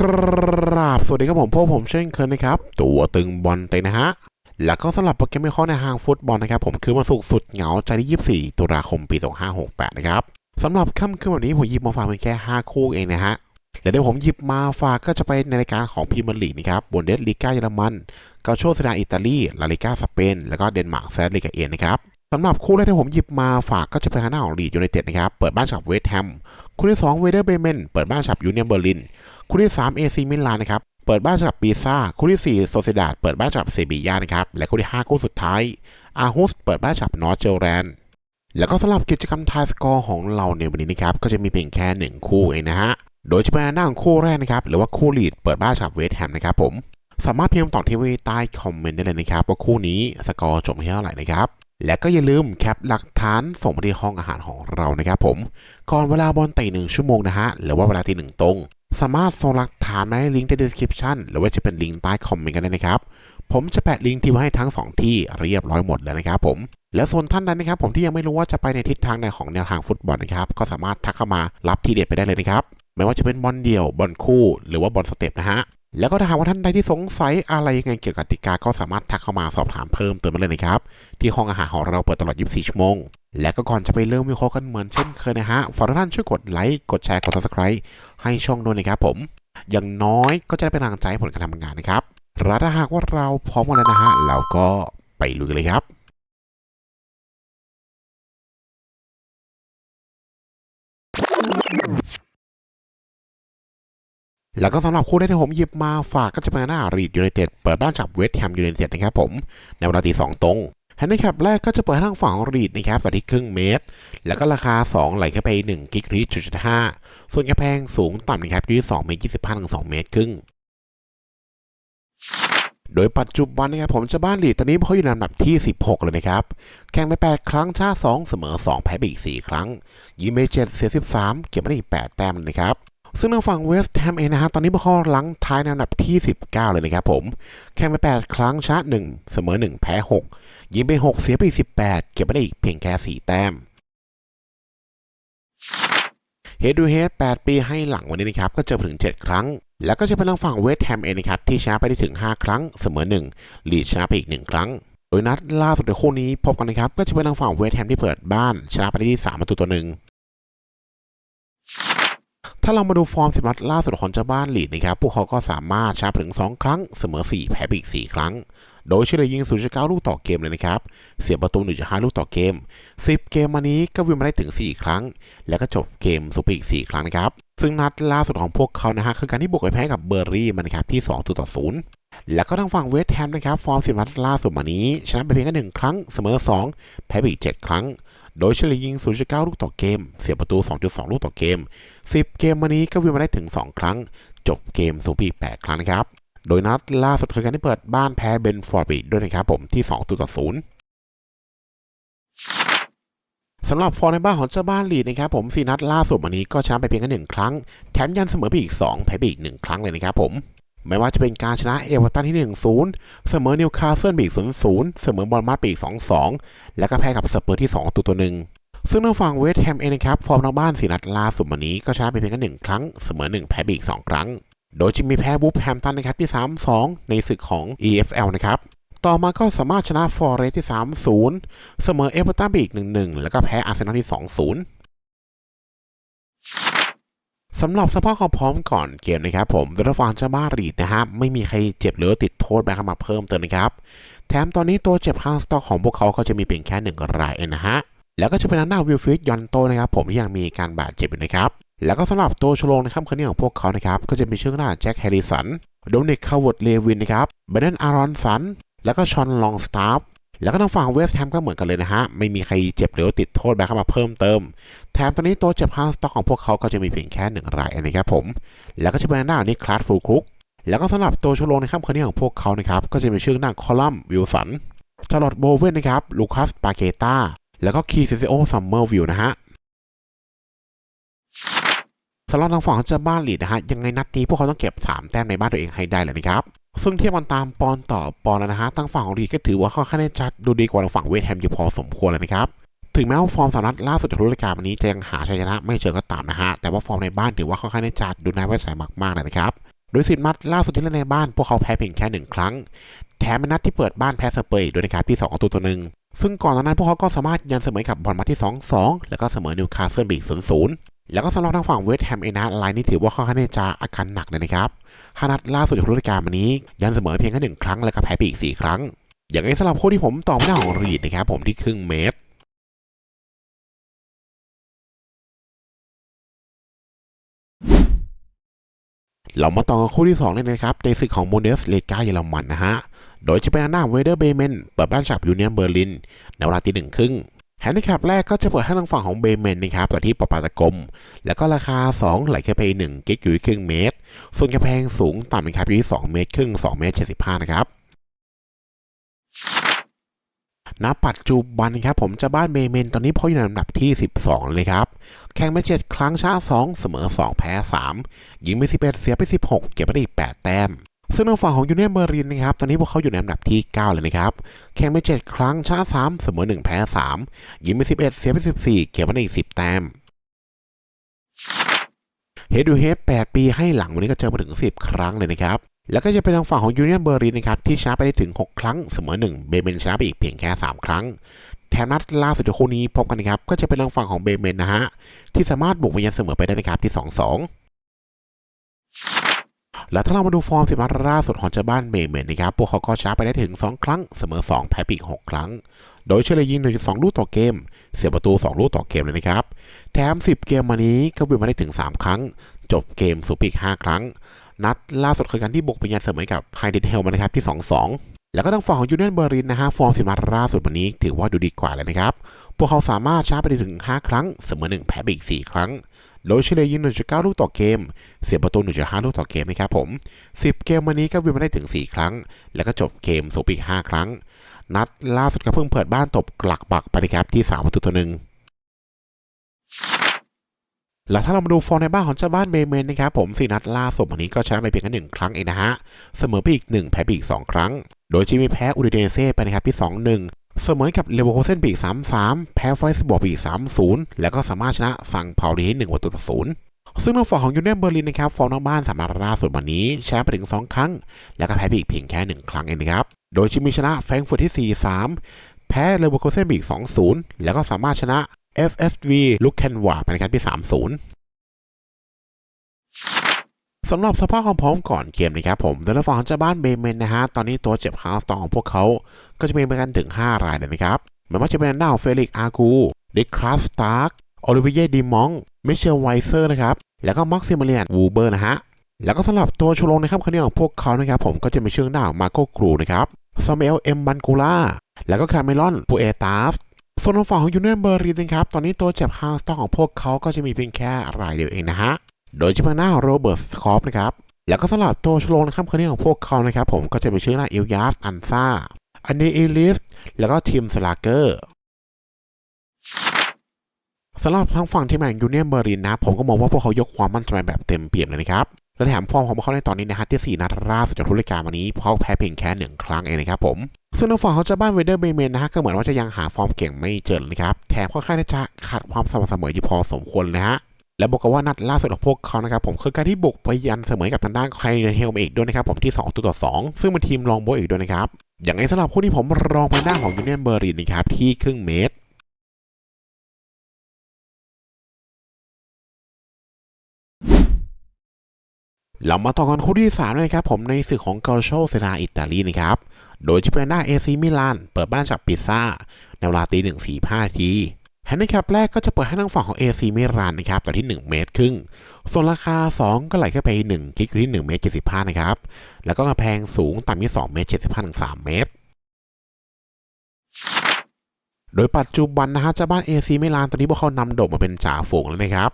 กราบสวัสดีครับผมพวกผมเช่นเคยนะครับ ตัวตึงบอลเตนะฮะ แล้วก็สำหรับโปรแกรมไม่ข้อในทางฟุตบอลนะครับ ผมคือวันศุกร์สุดเหงาใจที่ 24 ตุลาคมปี 2568 นะครับสำหรับค่ำคืนวันนี้ผมหยิบมาฝากเพียงแค่ 5 คู่เองนะฮะและเดี๋ยวผมหยิบมาฝากก็จะไปในรายการของพรีเมียร์ลีกนะครับบนเดสลีก้าเยอรมันกาโชสดาอิตาลี ลาลิก้าสเปน แล้วก็เดนมาร์กแซดลีกาเอนนะครับสำหรับคู่แรกที่ผมหยิบมาฝากก็จะเป็นทางด้าของลีดยูไนเต็ดนะครับ เปิดบ้านกับเวสต์แฮม คู่ที่2เวเดอร์เบเมน เปิดบ้านกับยูเนียนเบอร์ลิน คู่ที่3 AC มิลานนะครับเปิดบ้านกับปีซ่าคู่ที่4โซเซดาดเปิดบ้านกับเซบียานะครับและคู่ที่5คู่สุดท้ายอาฮุสเปิดบ้านกับนอร์เจลแรนด์แล้วก็สำหรับกิจกรรมทายสกอร์ของเราในวันนี้นะครับก็จะมีเพียงแค่ 1 คู่เองนะฮะโดยจะเป็นหน้าของคู่แรกนะครับหรือว่าคู่ลีดเปิดบ้านกับเวสต์แฮมนะครับผมสามารถพิมพ์ตอบที่ไว้ใต้คอมเมนต์ได้เลยนะครับว่าคู่นี้สกอร์จบที่เท่าไหร่นะครับและก็อย่าลืมแคปหลักฐานส่งมาที่ห้องอาหารของเรานะครับผมก่อนเวลาบอลเตะหนึ่งชั่วโมงนะฮะหรือว่าเวลาตีหนึ่งตรง สามารถส่งหลักฐานมาให้ลิงก์ใน description หรือว่าจะเป็นลิงก์ใต้คอมเมนต์กันได้นะครับ ผมจะแปะลิงก์ที่ไว้ให้ทั้ง 2 ที่เรียบร้อยหมดแล้วนะครับผม และส่วนท่านใดนะครับ ผมที่ยังไม่รู้ว่าจะไปในทิศทางในของแนวทางฟุตบอลนะครับ ก็สามารถทักเข้ามารับทีเด็ดไปได้เลยนะครับ ไม่ว่าจะเป็นบอลเดี่ยว บอลคู่ หรือว่าบอลสเต็ปนะฮะ แล้วก็ถ้าหากว่าท่านใดที่สงสัยอะไรยังไงเกี่ยวกับติกาก็สามารถทักเข้ามาสอบถามเพิ่มเติมได้เลยนะครับ ที่ห้องอาหารของเราเปิดตลอด 24 ชั่วโมง และก็ก่อนจะไปเริ่มวิเคราะห์กันเหมือนเช่นเคยนะฮะฝากท่านช่วยกดไลค์กดแชร์กด subscribe ให้ช่องด้วยนะครับผม อย่างน้อยก็จะได้เป็นกำลังใจผลการทำงานนะครับและถ้าหากว่าเราพร้อมกันแล้วนะฮะเราก็ไปลุยกันเลยครับ แล้วก็สำหรับคู่แรกที่ผมหยิบมาฝากก็จะเป็นหน้ารีดยูไนเต็ดเปิดบ้านจับเวสต์แฮมยูไนเต็ดนะครับผม ในเวลาตีสองตรงแฮนดิแคปแรกก็จะเปิดทางฝั่งรีดนะครับไปที่ครึ่งเมตร แล้วก็ราคา 2 ไหลเข้าไป 1 กิกรีจุดห้าส่วนกระแพงสูงต่ำนะครับอยู่ที่2เมตร25ถึง2เมตรครึ่ง โดยปัจจุบันนะครับผมจะบ้านลีดตอนนี้เขาอยู่ในลำดับที่ 16 เลยนะครับ แข่งไป 8 ครั้งชนะ2เสมอ 2 แพ้ไปอีก 4 ครั้งยิงไป7เสีย13 เก็บมาได้อีก 8 แต้มนะครับ ซึ่งทางฝั่งเวสต์แฮมเองนะฮะตอนนี้พวกเขาหลังท้ายในอันดับที่ 19 เลยนะครับผม แข่งไป 8 ครั้งชนะ1 เสมอ 1 แพ้ 6 ยิงไป 6 เสียไป 18 เก็บมาได้อีกเพียงแค่ 4 แต้มเฮดูเฮด8 ปีให้หลังวันนี้นะครับ ก็เจอถึง 7 ครั้ง แล้วก็จะเป็นทางฝั่งเวสต์แฮมเองนะครับ ที่ชนะไปได้ถึง 5 ครั้ง เสมอ 1 ลีดชนะไปอีก 1 ครั้ง โดยนัดล่าสุดในคู่นี้พบกันนะครับ ก็จะเป็นทางฝั่งเวสต์แฮมที่เปิดบ้านชนะไปได้ที่3ประตูต่อหนึ่ง ถ้าเรามาดูฟอร์มสิบนัดล่าสุดของเจ้าบ้านลีดนะครับ พวกเขาก็สามารถชนะไปถึง 2 ครั้ง เสมอ 4 แพ้ไปอีก 4 ครั้ง โดยเฉลี่ยยิง 0.9 ลูกต่อเกมเลยนะครับ เสียประตู 1.5 ลูกต่อเกม 10 เกมมานี้ก็วินมาได้ถึง 4 ครั้ง แล้วก็จบเกมสุดไปอีก 4 ครั้งนะครับ ซึ่งนัดล่าสุดของพวกเขานะฮะคือการที่บุกไปแพ้กับเบอร์รี่มันนะครับที่2ตัวต่อ0แล้วก็ทางฝั่งเวสต์แฮมนะครับ ฟอร์มสิบนัดล่าสุดมานี้ ชนะไปเพียงแค่หนึ่งครั้งเสมอ 2 แพ้ไปอีก 7 ครั้ง โดยเฉลี่ยยิง 0.9 ลูกต่อเกม เสียประตู 2.2 ลูกต่อเกม 10 เกมมานี้ก็วินมาได้ถึง 2 ครั้ง จบเกมสูงไปอี8ครั้งนะครับ โดยนัดล่าสุดคือการที่เปิดบ้านแพ้เบนฟอร์ดไปอีด้วยนะครับผมที่2ตัวต่อ0สำหรับฟอร์ในบ้านของเจ้าบ้านลีดนะครับผมสีนัดล่าสุดวันนี้ก็ชนะไปเพียงแค่หนึ่งครั้ง แถมยันเสมอไปอีก 2 แพ้ไปอีก 1 ครั้งเลยนะครับผม ไม่ว่าจะเป็นการชนะเอเวอร์ตันที่ 1-0 เสมอนิวคาสเซิลไปอีก0-0 เสมอบอลมาร์ปอีก2-2 แล้วก็แพ้กับสเปอร์ที่ 2 ตัวตัวหนึ่งซึ่งทางฝั่งเวสต์แฮมเองนะครับ ฟอร์มทางบ้านสีนัดล่าสุดวันนี้ก็ชนะไปเพียงแค่หนึ่งครั้ง เสมอ 1 แพ้ไปอีก2 ครั้ง โดยจะมีแพ้บูฟแฮมตันนะครับที่ 3-2 ในศึกของ EFL นะครับต่อมาก็สามารถชนะฟอร์เรสที่ 3-0 เสมอเอเวอร์ตันไปอีก1-1 แล้วก็แพ้อาร์เซนอลที่ 2-0 สำหรับสภาพความพร้อมก่อนเกมนะครับผมเดลฟานเจ้าบ้ารีดนะฮะไม่มีใครเจ็บหรือติดโทษแบกมาเพิ่มเติมนะครับแถมตอนนี้ตัวเจ็บข้างสต็อกของพวกเขาก็จะมีเพียงแค่หนึ่งรายเองนะฮะแล้วก็จะเป็นหน้าวิลฟิตยอนโตนะครับผมที่ยังมีการบาดเจ็บอยู่นะครับแล้วก็สำหรับตัวชโลงในค่ำคืนนี้ของพวกเขานะครับก็จะมีชื่อหน้าแจ็คแฮร์ริสันโดมินิกคาวเวิร์ดเลวินนะครับเบรนอารอนสันแล้วก็ชอนลองสตาร์ฟ แล้วก็ทางฝั่งเวสต์แฮมก็เหมือนกันเลยนะฮะ ไม่มีใครเจ็บหรือติดโทษแบกเข้ามาเพิ่มเติม แถมตอนนี้ตัวเจ็บข้างสต็อกของพวกเขาก็จะมีเพียงแค่หนึ่งรายนะครับผม แล้วก็จะเป็นหน้านี้คลาสฟูลครุก แล้วก็สำหรับตัวชโลงในค่ำคืนนี้ของพวกเขานะครับ ก็จะมีชื่อหน้าคอลัมน์วิลสันชาร์ลอตโบเวนนะครับ ลูคัสปาเกตาแล้วก็คีซิซิโอซัมเมอร์วิลนะฮะสำหรับทางฝั่งของเจ้าบ้านลีดนะฮะยังไงนัดนี้พวกเขาต้องเก็บ 3 แต้มในบ้านตัวเองให้ได้เลยนะครับ ซึ่งเทียบกันตามปอนด์ต่อปอนด์นะฮะทางฝั่งของลีก็ถือว่าค่อนข้างได้จัดดูดีกว่าทางฝั่งเวสแฮมอยู่พอสมควรเลยนะครับถึงแม้ว่าฟอร์มสามนัดล่าสุดจากฤดูกาลวันนี้จะยังหาชัยชนะไม่เจอก็ตามนะฮะแต่ว่าฟอร์มในบ้านถือว่าค่อนข้างได้จัดดูน่าไว้ใจมากๆเลยนะครับโดยสิบนัดล่าสุดที่เล่นในบ้านพวกเขาแพ้เพียงแค่หนึ่งครั้ง แถมเป็นนัดที่เปิดบ้านแพ้สเปอร์ด้วยนะครับที่2ตัวตัวหนึ่งซึ่งก่อนหน้านั้นพวกเขาก็สามารถยันเสมอกับบอลมาที่ 2-2 แล้วก็เสมอนิวคาสเซิลบีก0-0 แล้วก็สำหรับทางฝั่งเวสต์แฮมเองนะไลน์นี้ถือว่าค่อนข้างจะอาการหนักเลยนะครับห้านัดล่าสุดของฤดูกาลมานี้ ยันเสมอเพียงแค่หนึ่งครั้งแล้วก็แพ้ไปอีกสี่ครั้ง อย่างไรสำหรับคู่ที่ผมต่อไม่ได้ของรีดนะครับผมที่ครึ่งเมตรเรามาต่อกันคู่ที่ 2 เลยนะครับ ในศึกของโมเดสเลกาเยอรมันนะฮะ โดยจะเป็นหน้าเวเดอร์เบเมนเปิดบ้านจากยูเนียนเบอร์ลินในเวลาตีหนึ่งครึ่ง แฮนดิแคปแรกก็จะเปิดให้ทางฝั่งของเบเมนนะครับต่อที่ปปาตะกม แล้วก็ราคา 2 ไหลแค่ไป1กิกอยู่ที่ครึ่งเมตร ส่วนกระแพงสูงต่ำนะครับอยู่ที่2เมตรครึ่ง2เมตร75นะครับณปัจจุบันครับผมจะบ้านเบเมนตอนนี้พออยู่ในลำดับที่ 12 เลยครับ แข่งมา7ครั้งชนะ2 เสมอ 2 แพ้ 3 ยิงไป 11 เสียไป 16 เก็บไปได้อีก8แต้ม ซึ่งทางฝั่งของยูเนียนเบอร์ลินนะครับตอนนี้พวกเขาอยู่ในลำดับที่ 9 เลยนะครับ แข่งไป 7 ครั้งชนะ3เสมอ 1 แพ้ 3 ยิงไป 11 เสียไป 14 เก็บไปได้อีก 10 แต้มเฮดดูเฮด8 ปีให้หลังวันนี้ก็เจอมาถึง 10 ครั้งเลยนะครับ แล้วก็จะเป็นทางฝั่งของยูเนียนเบอร์ลินนะครับที่ชนะไปได้ถึง 6 ครั้งเสมอ 1 เบเมนชนะไปอีกเพียงแค่ 3 ครั้งแถมนัดล่าสุดคู่นี้พบกันนะครับก็จะเป็นทางฝั่งของเบเมนนะฮะที่สามารถบุกไปยันเสมอไปได้นะครับที่ 2-2 แล้วถ้าเรามาดูฟอร์มสิบนัดล่าสุดของเจ้าบ้านเบเมนนะครับ พวกเขาก็ชนะไปได้ถึง 2 ครั้ง เสมอ 2 แพ้ไปอีก 6 ครั้ง โดยเฉลี่ยยิง 1.2 ลูกต่อเกม เสียประตู 2 ลูกต่อเกมเลยนะครับ แถม 10 เกมมานี้ก็บินมาได้ถึง 3 ครั้ง จบเกมสูปีก 5 ครั้ง นัดล่าสุดคือการที่บุกไปยันเสมอกับไฮเดนเฮลมานะครับที่ 2-2แล้วก็ทางฝั่งของยูเนียนเบอร์ลินนะฮะฟอร์มสิบนัดล่าสุดวันนี้ถือว่าดูดีกว่าเลยนะครับ พวกเขาสามารถชนะไปได้ถึง 5 ครั้ง เสมอ 1 แพ้ไปอีก 4 ครั้ง โดยเฉลี่ยยิง 1.9 ลูกต่อเกม เสียประตู 1.5 ลูกต่อเกมนะครับผม 10 เกมวันนี้ก็วินมาได้ถึง 4 ครั้ง แล้วก็จบเกมสูปีก 5 ครั้ง นัดล่าสุดก็เพิ่งเปิดบ้านตบกลักบักไปนะครับที่ 3 ประตูต่อหนึ่งแล้วถ้าเรามาดูฟอร์มในบ้านของเจ้าบ้านเบเมนนะครับผมสี่นัดล่าสุดวันนี้ก็ชนะไปเพียงแค่หนึ่งครั้งเองนะฮะ เสมอไปอีกหนึ่งแพ้ไปอีกสองครั้ง โดยที่มีแพ้อูดิเนเซ่ไปนะครับที่สองหนึ่ง เสมอกับเลเวอร์โคเซนไปอีกสามสามแพ้ไฟส์บอร์ไปอีกสามศูนย์แล้วก็สามารถชนะฟังเผาดีที่หนึ่งประตูต่อศูนย์ซึ่งทางฝั่งของยูเนียนเบอร์ลินนะครับฟอร์มนอกบ้านสามารถล่าสุดวันนี้แชนะไปถึงสองครั้ง แล้วก็แพ้ไปอีกเพียงแค่หนึ่งครั้งเองนะครับ โดยที่มีชนะแฟรงก์เฟิร์ตที่สี่สามแพ้เลเวอร์โคเซนไปอีกสองศูนย์แล้วก็สามารถชนะ FFV ลุคเคนวาไปนะครับที่สามศูนย์ สำหรับสภาพความพร้อมก่อนเกมนะครับผมโดยทางฝั่งของจ้าบ้านเบเมนนะฮะ ตอนนี้ตัวเจ็บฮาสตองของพวกเขา ก็จะมีไปกันถึง 5 รายเลยนะครับไม่ว่าจะเป็นด้านเฟลิกอากูดิคราฟสตาร์กโอลิเวียดีมองมิเชลไวเซอร์นะครับ แล้วก็มักซิมิเลียนวูเบอร์นะฮะ แล้วก็สำหรับตัวชูโรงนะครับคนนี้ของพวกเขานะครับผมก็จะมีเชื่อด้านมาโกกรูนะครับซาเมลเอ็มบันกูล่าแล้วก็คาเมลอนปูเอตาฟส่วนฝั่งของยูเนียนเบอร์รินนะครับ ตอนนี้ตัวเจ็บฮาสตองของพวกเขาก็จะมีเพียงแค่รายเดียวเองนะฮะ โดยเฉพาะหน้าโรเบิร์ตสคอปนะครับ แล้วก็สำหรับตัวชโลนะครับคนนี้ของพวกเขานะครับ ผมก็จะเป็นชื่อหน้าอิลยาสอันซาอันนี้อิลิส แล้วก็ทีมสลาเกอร์สำหรับทางฝั่งทีมแมนยูเนียนเบอร์ลินนะ ผมก็มองว่าพวกเขายกความมั่นใจแบบเต็มเปี่ยมเลยนะครับและแถมฟอร์มของพวกเขาในตอนนี้นะฮะที่ 4 นัดล่าสุดจากทุรการวันนี้พวกเขาแพ้เพียงแค่หนึ่งครั้งเองนะครับผม ซึ่งทางฝั่งเขาจะบ้านเวเดอร์เบเมนนะฮะก็เหมือนว่าจะยังหาฟอร์มเก่งไม่เจอเลยนะครับ แถมค่อนข้างจะขาดความสม่ำเสมออยู่พอสมควรนะฮะ และบอกกันว่านัดล่าสุดของพวกเขานะครับผมคือการที่บุกไปยันเสมอกับทางด้านไคลเฮลมาอีกด้วยนะครับผมที่2ตัวต่อ2ซึ่งเป็นทีมรองโบอีกด้วยนะครับ อย่างไรสำหรับคู่ที่ผมรองไปหน้าของยูเนียนเบอร์ลินนะครับที่ครึ่งเมตรเรามาต่อกันคู่ที่3เลยครับผมในศึกของเกาโชเซนาอิตาลีนะครับ โดยจะเป็นหน้าเอซีมิลานเปิดบ้านจากปิซซ่าในเวลาตีหนึ่งสี่ห้าที แฮนดิแคปแรกก็จะเปิดให้ทางฝั่งของ AC มิลานนะครับต่อที่ 1 เมตรครึ่ง ส่วนราคา 2 ก็ไหลขึ้นไป1กิกอยู่ที่ 1 เมตร 75 นะครับ แล้วก็กระแพงสูงต่ำที่ 2 เมตร 75ถึง3เมตร โดยปัจจุบันนะฮะเจ้าบ้าน AC มิลานตอนนี้พวกเขานำโด่งมาเป็นจ่าฝูงแล้วนะครับ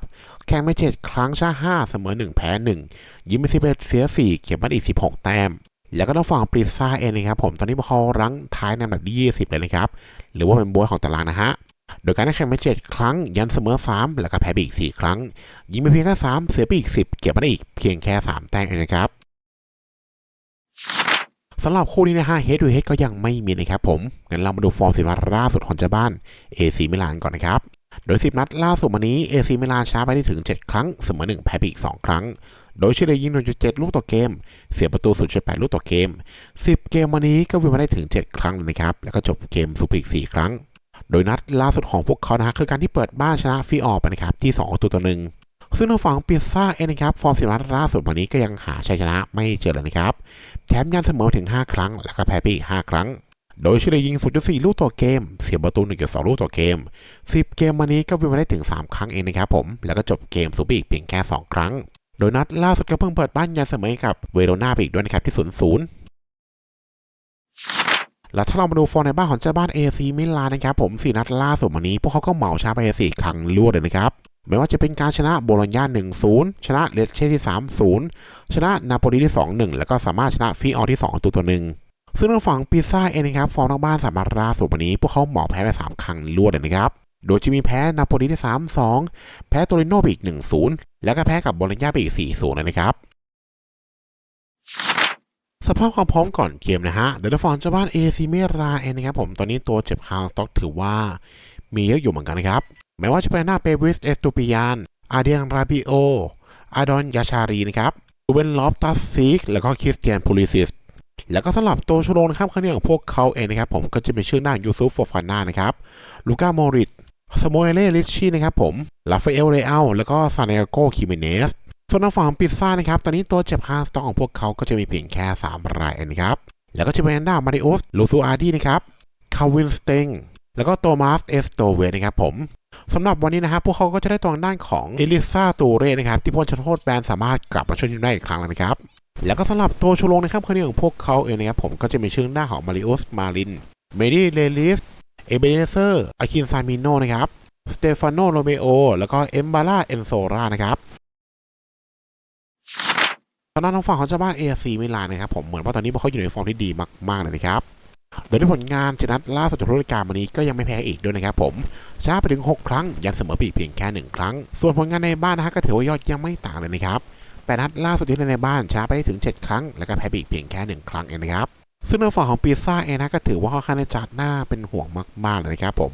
แข่งไป7ครั้งชนะ5เสมอ 1 แพ้ 1 ยิงไป11เสีย 4 เก็บมาอีก 16 แต้มแล้วก็ทางฝั่งปริซ่าเองนะครับผมตอนนี้พวกเขารั้งท้ายในอันดับที่ 20 เลยนะครับหรือว่าเป็นโบยของตารางนะฮะ โดยการได้แข่งไป7ครั้ง ยันเสมอ 3 แล้วก็แพ้ไปอีก 4 ครั้ง ยิงไปเพียงแค่ 3 เสียไปอีก 10 เก็บมาได้อีกเพียงแค่ 3 แต้มเองนะครับสำหรับคู่นี้นะฮะ Head to Head ก็ยังไม่มีนะครับผม งั้นเรามาดูฟอร์มสิบนัดล่าสุดของเจ้าบ้าน AC มิลานก่อนนะครับ โดย 10 นัดล่าสุดวันนี้ AC มิลานชนะไปได้ถึง 7 ครั้ง เสมอ 1 แพ้ไปอีก 2 ครั้ง โดยเฉลี่ยยิง 1.7 ลูกต่อเกม เสียประตู 0.8 ลูกต่อเกม 10 เกมวันนี้ก็วินมาได้ถึง 7 ครั้งเลยนะครับ แล้วก็จบเกมซูเปอร์อีก 4 ครั้ง โดยนัดล่าสุดของพวกเขานะฮะคือการที่เปิดบ้านชนะฟีออร์ไปนะครับที่2ตัวต่อหนึ่งซึ่งทางฝั่งปิซซ่าเองนะครับฟอร์มสิบนัดล่าสุดวันนี้ก็ยังหาชัยชนะไม่เจอเลยนะครับแถมยังเสมอถึง 5 ครั้ง แล้วก็แพ้ไปอีก5ครั้ง โดยเฉลี่ยยิง 0.4 ลูกต่อเกม เสียประตู 1.2 ลูกต่อเกม 10 เกมวันนี้ก็วินมาได้ถึง 3 ครั้งเองนะครับผม แล้วก็จบเกมซูเปอร์อีกเพียงแค่ 2 ครั้ง โดยนัดล่าสุดก็เพิ่งเปิดบ้านยันเสมอกับเวโรนาไปอีกด้วยนะครับที่ 0-0 แล้วถ้าเรามาดูฟอร์มในบ้านของเจ้าบ้าน AC มิลานนะครับผมสี่นัดล่าสุดวันนี้ พวกเขาก็เหมาชนะไปสี่ครั้งรวดเลยนะครับไม่ว่าจะเป็นการชนะโบโลญญา1-0 ชนะเลเช่ที่ 3-0 ชนะนาโปลีที่ 2-1 แล้วก็สามารถชนะฟีออที่2ตัวต่อหนึ่งซึ่งทางฝั่งปิซ่าเองนะครับฟอร์มนอกบ้านสามารถล่าสุดวันนี้ พวกเขาเหมาแพ้ไป 3 ครั้งรวดเลยนะครับ โดยจะมีแพ้นาโปลีที่ 3-2 แพ้โตริโนไปอีก 1-0 แล้วก็แพ้กับโบโลญญาไปอีก 4-0เลยนะครับ สภาพความพร้อมก่อนเกมนะฮะ เดลฟอนเจ้าบ้านเอซีเมราเองนะครับผม ตอนนี้ตัวเจ็บคาวสต็อกถือว่ามีเยอะอยู่เหมือนกันนะครับ แม้ว่าจะเป็นหน้าเปวิสเอสตูปิยาน อาเดียงราบิโอ อาดอนยาชารีนะครับรูเบนลอฟตัสซิก แล้วก็คริสเตียนพูลิซิส แล้วก็สำหรับตัวชโลนะครับข้างนี้ของพวกเขาเองนะครับผม ก็จะเป็นชื่อหน้ายูซุฟโฟฟาน่านะครับ ลูก้าโมริตสโมเอเล่ลิชชี่นะครับผม ลาฟาเอลเรอัลแล้วก็ซานเนโกคิเมเนส ส่วนทางฝั่งปิซซ่านะครับ ตอนนี้ตัวเจ็บคาสต็อกของพวกเขาก็จะมีเพียงแค่ 3 รายนะครับ แล้วก็จะเป็นด้ามาริโอสลูซูอาร์ดีนะครับ คาวินสเตงแล้วก็โตมัสเอสโตเวนะครับผมสำหรับวันนี้นะครับพวกเขาก็จะได้ตัวด้านของเอลิซาตูเรนะครับ ที่พ้นจุดโทษแบนสามารถกลับมาช่วยทีมได้อีกครั้งแล้วนะครับ แล้วก็สำหรับตัวชูโรงนะครับคนนี้ของพวกเขาเองนะครับผมก็จะมีชื่อหน้าของมาริโอสมารินเมดิเลลิสเอเบเนเซอร์อาคินซามิโนนะครับสเตฟานโนโรเมโอแล้วก็เอมบาร่าเอนโซรานะครับ ตอนนั้นทางฝั่งของเจ้าบ้านเอซีไมิลานนะครับผมเหมือนว่าตอนนี้พวกเขาอยู่ในฟอร์มที่ดีมากๆเลยนะครับ โดยที่ผลงานชนะล่าสุดจากรายการวันนี้ก็ยังไม่แพ้อีกด้วยนะครับผมชนะไปถึง 6 ครั้ง ยันเสมอไปอีกเพียงแค่ 1 ครั้ง ส่วนผลงานในบ้านนะฮะก็ถือว่ายอดยังไม่ต่างเลยนะครับแปดนัดล่าสุดที่เล่นในบ้านชนะไปได้ถึง 7 ครั้ง แล้วก็แพ้ไปอีกเพียงแค่ 1 ครั้งเองนะครับ ซึ่งในฝั่งของปีซ่าเองนะก็ถือว่าค่อนข้างจะจัดหน้าเป็นห่วงมากๆเลยนะครับผม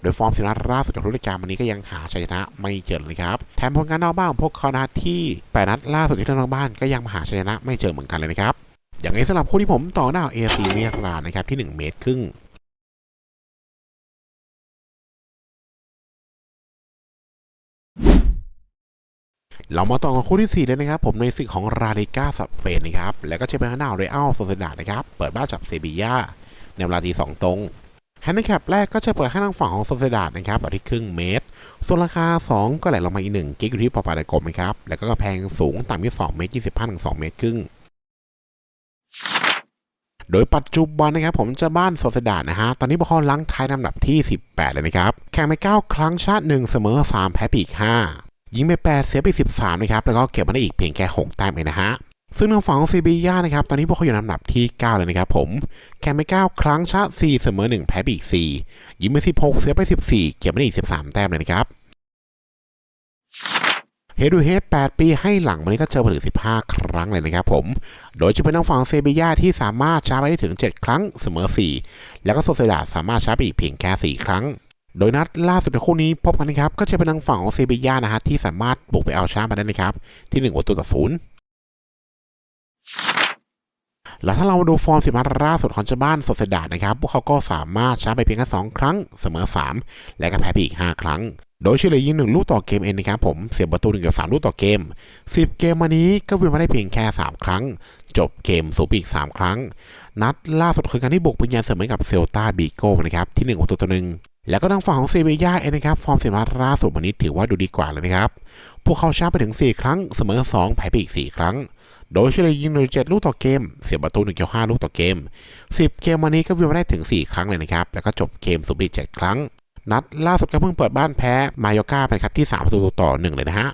โดยฟอร์มสินัดล่าสุดจากรายการวันนี้ก็ยังหาชัยชนะไม่เจอเลยครับ แถมผลงานนอกบ้านของพวกเขานะที่แปดนัดล่าสุดที่เล่นนอกบ้านก็ยังหาชัยชนะไม่เจอเหมือนกันเลยนะครับ อย่างนี้สำหรับคู่ที่ผมต่อหน้าเอซีเมียรานะครับที่ 1 เมตรครึ่ง เรามาต่อกันคู่ที่ 4 เลยนะครับ ผมในศึกของราลิก้าสเปนนะครับ แล้วก็จะเป็นทาดานเรอัลโซเซดานะครับ เปิดบ้านจากเซบียาในเวลาที2ตรงแฮนด์แคปแรกก็จะเปิดให้ทางฝั่งของโซเซดานะครับแบบที่ครึ่งเมตร ส่วนราคา 2 ก็ไหลลงมาอีก 1 กิกอยู่ที่ปอปาไดกลมนะครับ แล้วก็กำแพงสูงต่ำที่2เมตร25ถึง2เมตรครึ่งโดยปัจจุบันนะครับผมจะบ้านโซเซดานะฮะ ตอนนี้พวกเขาลังท้ายลำดับที่ 18 เลยนะครับ แข่งไป 9 ครั้งชาติ 1 เสมอ 3 แพ้ปีก 5 ยิงไป 8 เสียไป 13 นะครับ แล้วก็เก็บมาได้อีกเพียงแค่ 6 แต้มเองนะฮะ ซึ่งทางฝั่งของซีบีย่านะครับ ตอนนี้พวกเขาอยู่ลำดับที่ 9 เลยนะครับผม แข่งไป 9 ครั้งชาติ4เสมอ 1 แพ้ไปอีก 4 ยิงไป 16 เสียไป 14 เก็บมาได้อีก 13 แต้มเลยนะครับเฮดูเฮด8ปีให้หลังวันนี้ก็เจอมาถึง 15 ครั้งเลยนะครับผม โดยจะเป็นทางฝั่งเซบีย่าที่สามารถชาร์ไปได้ถึง 7 ครั้งเสมอ 4 แล้วก็โซเซดาสามารถชาร์ไปอีกเพียงแค่ 4 ครั้ง โดยนัดล่าสุดในคู่นี้พบกันนะครับ ก็จะเป็นทางฝั่งของเซบียานะฮะที่สามารถบุกไปเอาชาร์มาได้นะครับ ที่1ประตูต่อศูนย์แล้วถ้าเรามาดูฟอร์มสิบนัดล่าสุดของเจ้าบ้านโซเซดานะครับ พวกเขาก็สามารถชาร์ไปเพียงแค่2ครั้ง เสมอ 3 และก็แพ้ไปอีก 5 ครั้ง โดยเฉลี่ยยิงหนึ่งลูกต่อเกมเองนะครับผมเสียประตูหนึ่งกับสามลูกต่อเกม 10 เกมมานี้ก็เป็นมาได้เพียงแค่ 3 ครั้ง จบเกมสูบอีก 3 ครั้ง นัดล่าสุดคือการที่บุกเป็นยันเสมอกับเซลตาบีโก้นะครับที่1ประตูต่อหนึ่ง แล้วก็ทางฝั่งของเซเบียเองนะครับฟอร์มเสียมาล่าสุดวันนี้ถือว่าดูดีกว่าเลยนะครับ พวกเขาชนะไปถึง 4 ครั้ง เสมอ 2 แพ้ไปอีก 4 ครั้ง โดยเฉลี่ยยิง1.7ลูกต่อเกม เสียประตู1.5ลูกต่อเกม 10 เกมวันนี้ก็วิ่งมาได้ถึง 4 ครั้งเลยนะครับ แล้วก็จบเกมสูบอีก7ครั้ง นัดล่าสุดก็เพิ่งเปิดบ้านแพ้มายอกาไปครับที่3ประตูต่อ 1 เลยนะฮะ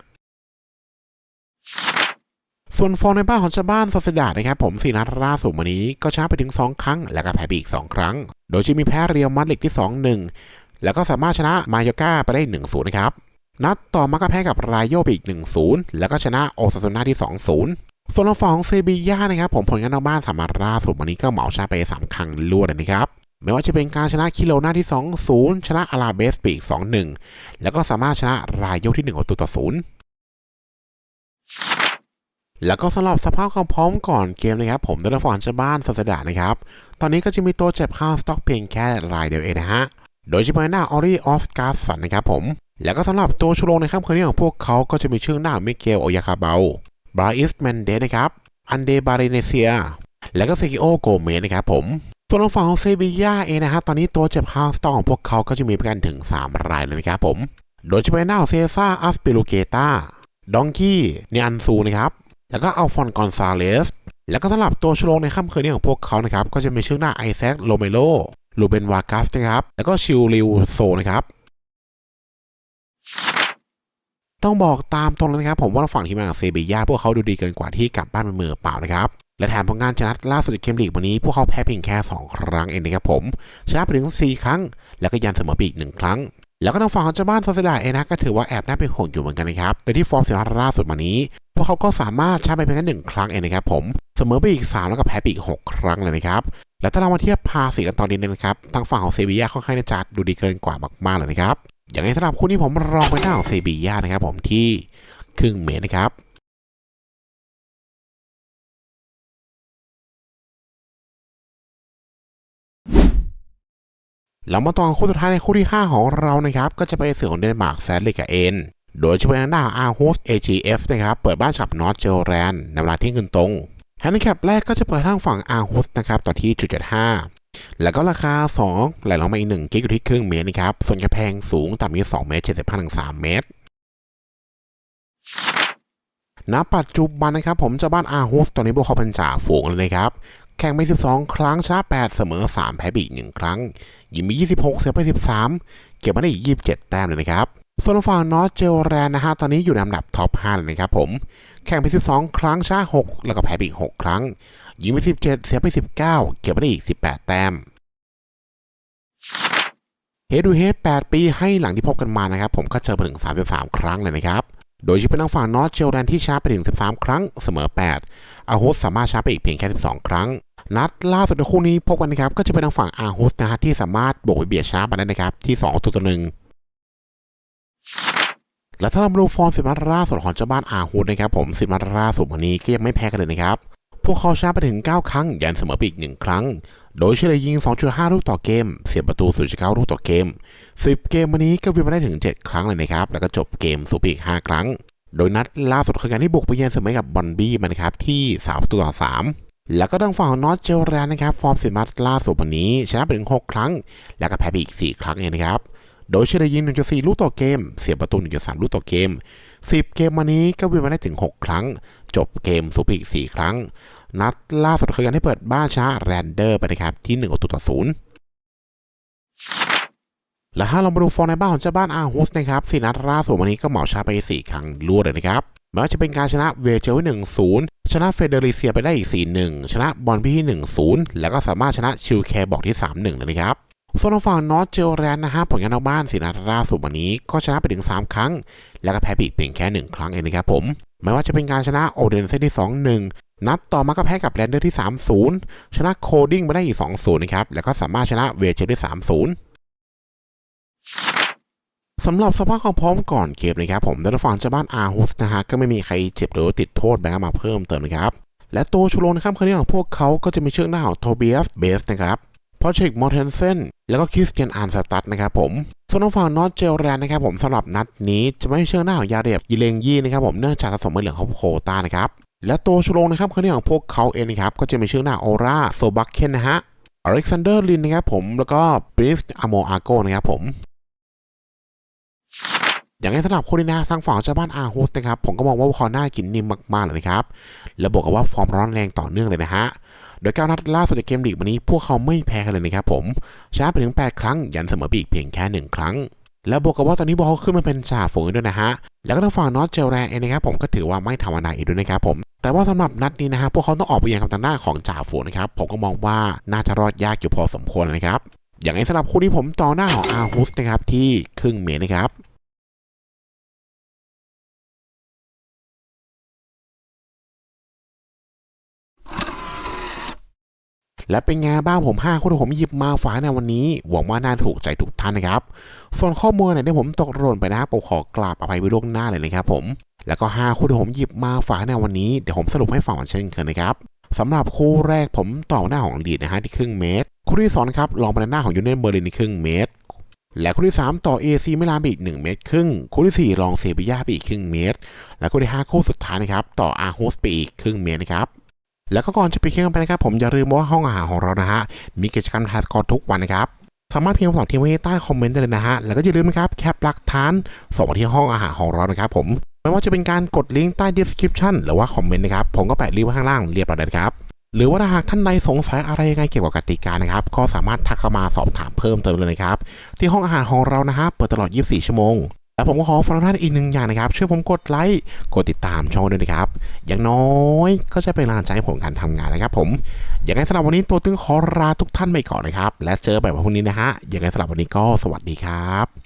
ส่วนฟอร์ในบ้านของชาวบ้านซอสดานะครับผมสี่นัดล่าสุดวันนี้ก็ชนะไปถึง 2 ครั้ง แล้วก็แพ้ไปอีก 2 ครั้ง โดยจะมีแพ้เรียวมัดลิกที่ 2-1 แล้วก็สามารถชนะมายอกาไปได้ 1-0 นะครับ นัดต่อมาก็แพ้กับรายโยไปอีก 1-0 แล้วก็ชนะโอซาซูน่าที่ 2-0 ส่วนทางฝั่งของเซบีย่านะครับผมผลงานนอกบ้านสามารถล่าสุดวันนี้ก็เหมาชนะไป 3 ครั้งรวดเลยนะครับไม่ว่าจะเป็นการชนะคิโลนาที่ 2-0 ชนะอาราเบสปีก2-1 แล้วก็สามารถชนะรายโยที่1ประตูต่อ0 แล้วก็สำหรับสภาพความพร้อมก่อนเกมนะครับ ผมด้รับฝันเจ้าบ้านซาสดานะครับ ตอนนี้ก็จะมีตัวเจ็บข้าวสต็อกเพียงแค่รายเดียวเองนะฮะ โดยเฉพาะหน้าออรีออสการ์สันนะครับผม แล้วก็สำหรับตัวชูโรงในค่ำคืนนี้ของพวกเขาก็จะมีชื่อหน้ามิเกลโอยาคาเบลบราอิสแมนเดสนะครับ อันเดบาเรเนเซีย แล้วก็เซกิโอโกเมสนะครับผมส่วนฝั่งของเซบียาเองนะฮะตอนนี้ตัวเจ็บข้าวสต็อกของพวกเขาก็จะมีประกันถึง 3 รายเลยนะครับผม โดยเฉพาะหน้าของเซซ่าอัสปิลูเกตาดองกี้เนอันซูนะครับ แล้วก็อัลฟอนกอนซาเลส แล้วก็สำหรับตัวชโลงในค่ำคืนนี้ของพวกเขานะครับ ก็จะมีชื่อหน้าไอแซคโลเมโลลูเบนวากัสนะครับ แล้วก็ชิลลิวโซนะครับ ต้องบอกตามตรงเลยนะครับ ผมว่าฝั่งทีมงานของเซบียาพวกเขาดูดีเกินกว่าที่กลับบ้านเป็นมือเปล่านะครับและแถมผลงานชนะล่าสุดในเกมลีกวันนี้ พวกเขาแพ้เพียงแค่ 2 ครั้งเองนะครับผม ชนะไปถึง 4 ครั้ง แล้วก็ยันเสมอไปอีกหนึ่งครั้ง แล้วก็ทางฝั่งของเจ้าบ้านซาสดาเองนะก็ถือว่าแอบน่าเป็นห่วงอยู่เหมือนกันนะครับแต่ที่ฟอร์มเสียล่าสุดมานี้พวกเขาก็สามารถชนะไปเพียงแค่หนึ่งครั้งเองนะครับผมเสมอไปอีก 3 แล้วก็แพ้ไปอีก 6 ครั้งเลยนะครับและถ้าเรามาเทียบภาษีกันตอนนี้นะครับทางฝั่งของเซบียาค่อนข้างจะดูดีเกินกว่ามากๆเลยนะครับอย่างไรสำหรับคู่นี้ผมรองไปหน้าของเซบียานะครับผมที่ครึ่งเมตรนะครับ เรามาต่อคู่สุดท้ายในคู่ที่ 5 ของเรานะครับ ก็จะไปเสือของเดนมาร์กแซดเลกกับเอ็นโดยเฉพาะหน้าอาร์โฮส AGF นะครับ เปิดบ้านฉับนอตเจลแรนในเวลาที่เงินตรงแฮนดิแคปแรกก็จะเปิดทางฝั่งอาร์โฮสนะครับต่อที่จุด75แล้วก็ราคา 2 ไหลลงมาอีก 1 กิกอยู่ที่ครึ่งเมตรนะครับ ส่วนกระแพงสูงต่ำที่2เมตร75ถึง3เมตรณปัจจุบันนะครับผมเจ้าบ้านอาร์โฮสตอนนี้พวกเขาเป็นจ่าฝูงเลยนะครับ แข่งไป 12 ครั้งชนะ 8 เสมอ 3 แพ้ไปอีก 1 ครั้ง ยิงมี 26 เสียไป 13 เก็บมาได้อีก 27 แต้มเลยนะครับ ส่วนฝั่งนอตเจลแรนนะฮะ ตอนนี้อยู่ในอันดับท็อป 5 เลยนะครับผม แข่งไป 12 ครั้งชนะ 6 แล้วก็แพ้ไปอีก 6 ครั้ง ยิงไป 17 เสียไป 19 เก็บมาได้อีก 18 แต้มเฮดูเฮด8 ปีให้หลังที่พบกันมานะครับ ผมก็เจอไปถึง 33 ครั้งเลยนะครับโดยเฉพาะทางฝั่งนอตเจลแรนที่ชนะไปถึง 13 ครั้งเสมอ 8 อาโฮสสามารถชนะไปอีกเพียงแค่ 12 ครั้ง นัดล่าสุดในคู่นี้พบกันนะครับก็จะเป็นทางฝั่งอาร์ฮุสนะฮะที่สามารถบวกไปเบียดช้ามาได้นะครับที่ 2 ตัวต่อหนึ่งและถ้าเราดูฟอร์มสิบนัดล่าสุดของเจ้าบ้านอาฮุสนะครับผมสิบนัดล่าสุดวันนี้ก็ยังไม่แพ้กันเลยนะครับ พวกเขาชนะไปถึง 9 ครั้ง ยันเสมอไปอีก 1 ครั้ง โดยเฉลี่ยยิง 2.5 ลูกต่อเกม เสียประตู 0.9 ลูกต่อเกม 10 เกมวันนี้ก็วินมาได้ถึง 7 ครั้งเลยนะครับ แล้วก็จบเกมสูบอีก 5 ครั้ง โดยนัดล่าสุดคือการที่บุกไปเยือนเสมอกับบอนบี้มานะครับที่3ประตูต่อ3 แล้วก็ทางฝั่งของนอตเจลแรนนะครับ ฟอร์มสิบนัดล่าสุดวันนี้ ชนะไปถึง 6 ครั้ง แล้วก็แพ้ไปอีก 4 ครั้งเองนะครับ โดยเฉลี่ยยิง 1.4 ลูกต่อเกม เสียประตู 1.3 ลูกต่อเกม 10 เกมวันนี้ก็วินมาได้ถึง 6 ครั้ง จบเกมสูบอีก 4 ครั้ง นัดล่าสุดคือการที่เปิดบ้านชนะแรนเดอร์ไปนะครับที่1ประตูต่อ0และถ้าเรามาดูฟอร์มในบ้านของเจ้าบ้านอาร์ฮุสนะครับสี่นัดล่าสุดวันนี้ก็เหมาชนะไป 4 ครั้งรวดเลยนะครับ ม่ว่าจะเป็นการชนะเวเจลไว้1-0ชนะเฟเดริเซียไปได้อีก 4-1 ชนะบอลพี่ที่ 1-0 แล้วก็สามารถชนะชิลแคร์บอกที่ 3-1เลยนะครับส่วนทางฝั่งนอตเจลแรนนะฮะผลงานนอกบ้านสีนัดล่าสุดวันนี้ก็ชนะไปถึง 3 ครั้ง แล้วก็แพ้ไปอีกเพียงแค่ 1 ครั้งเองนะครับผมไม่ว่าจะเป็นการชนะโอเดนเซนที่ 2-1 นัดต่อมาก็แพ้กับแรนเดอร์ที่ 3-0 ชนะโคดิ้งมาได้อีก 2-0 นะครับ แล้วก็สามารถชนะเวเจลได้3-0 สำหรับสภาพความพร้อมก่อนเกมนะครับผมด้านฝั่งจ้าบ้านอาร์ฮุสนะฮะก็ไม่มีใครเจ็บหรือติดโทษแบงค์มาเพิ่มเติมนะครับ และตัวชูโรงนะครับคืนนี้ของพวกเขาก็จะมีชื่อหน้าของโทเบียสเบสนะครับพอเชกมอร์เทนเซนแล้วก็คริสเตียนอาร์นสตัดนะครับผมส่วนทางฝั่งนอตเจลแรนนะครับผมสำหรับนัดนี้จะไม่มีชื่อหน้าของยาเรียบยิเลงยี่นะครับผมเนื่องจากสะสมเหลืองของโคตานะครับและตัวชูโรงนะครับคืนนี้ของพวกเขาเองนะครับก็จะมีชื่อหน้าโอราโซบักเคนนะฮะอเล็กซานเดอร์ลินนะครับผมแล้วก็บริสอโมอาโกนะครับผม อย่างไรสำหรับคนที่นะทางฝั่งเจ้าบ้านอาโฮสนะครับผมก็มองว่าพวกเขาน่ากินนิ่มมากๆเลยนะครับและบอกกับว่าฟอร์มร้อนแรงต่อเนื่องเลยนะฮะโดยการนัดล่าสุดในเกมลีกวันนี้พวกเขาไม่แพ้กันเลยนะครับผมชนะไปถึง 8 ครั้ง ยันเสมอไปอีกเพียงแค่ 1 ครั้ง และบวกกับว่าตอนนี้บอลเขาขึ้นมาเป็นจ่าฝูงด้วยนะฮะแล้วก็ทางฝั่งนอตเจลแรเองนะครับผมก็ถือว่าไม่ธรรมดาอีกด้วยนะครับผมแต่ว่าสำหรับนัดนี้นะฮะพวกเขาต้องออกไปยังกับทางด้าของจ่าฝูงนะครับผมก็มองว่าน่าจะรอดยากอยู่พอสมควรนะครับอย่างไรสำหรับคู่นี้ผมต่อหน้าของอาฮุสนะครับที่ครึ่งเมตรนะครับ และเป็นไงบ้างผม5คู่ที่ผมหยิบมาฝากในวันนี้ หวังว่าน่าถูกใจทุกท่านนะครับ ส่วนข้อมูลไหนที่ผมตกหล่นไปนะครับผมขอกราบอภัยไว้ล่วงหน้าเลยนะครับผม แล้วก็ 5 คู่ที่ผมหยิบมาฝากในวันนี้ เดี๋ยวผมสรุปให้ฟังเช่นเคยนะครับสำหรับคู่แรกผมต่อหน้าของลีดนะฮะที่ครึ่งเมตร คู่ที่สองครับลองไปหน้าของยูเนียนเบอร์ลินในครึ่งเมตร และคู่ที่ 3 ต่อ AC มิลานไปอีก 1 เมตร ครึ่ง คู่ที่4ลองเซบียาไปอีกครึ่งเมตร และคู่ที่ 5 คู่สุดท้ายนะครับต่ออาร์โฮสไปอีกครึ่งเมตรนะครับ แล้วก็ก่อนจะไปเคียงไปนะครับผมอย่าลืมว่าห้องอาหารของเรานะฮะมีกิจกรรมทายสกอร์ทุกวันนะครับสามารถพิมพ์คำตอบทิ้งไว้ใต้คอมเมนต์ได้เลยนะฮะแล้วก็อย่าลืมนะครับแคปหลักฐานส่งมาที่ห้องอาหารของเรานะครับผมไม่ว่าจะเป็นการกดลิงก์ใต้ description หรือว่าคอมเมนต์นะครับผมก็แปะลิงก์ไว้ข้างล่างเรียบร้อยแล้วนะครับหรือว่าถ้าหากท่านใดสงสัยอะไรยังไงเกี่ยวกับกติกานะครับ ก็สามารถทักเข้ามาสอบถามเพิ่มเติมเลยนะครับ ที่ห้องอาหารของเรานะฮะเปิดตลอด 24 ชั่วโมง และผมก็ขอฝากท่านอีกหนึ่งอย่างนะครับ ช่วยผมกดไลค์กดติดตามช่องด้วยนะครับ อย่างน้อยก็จะเป็นแรงใจให้ผมการทำงานนะครับ ผมอย่างไรสำหรับวันนี้ตัวตึงขอลาทุกท่านไปก่อนนะครับ และเจอแบบพรุ่งนี้นะฮะอย่างไรสำหรับวันนี้ก็สวัสดีครับ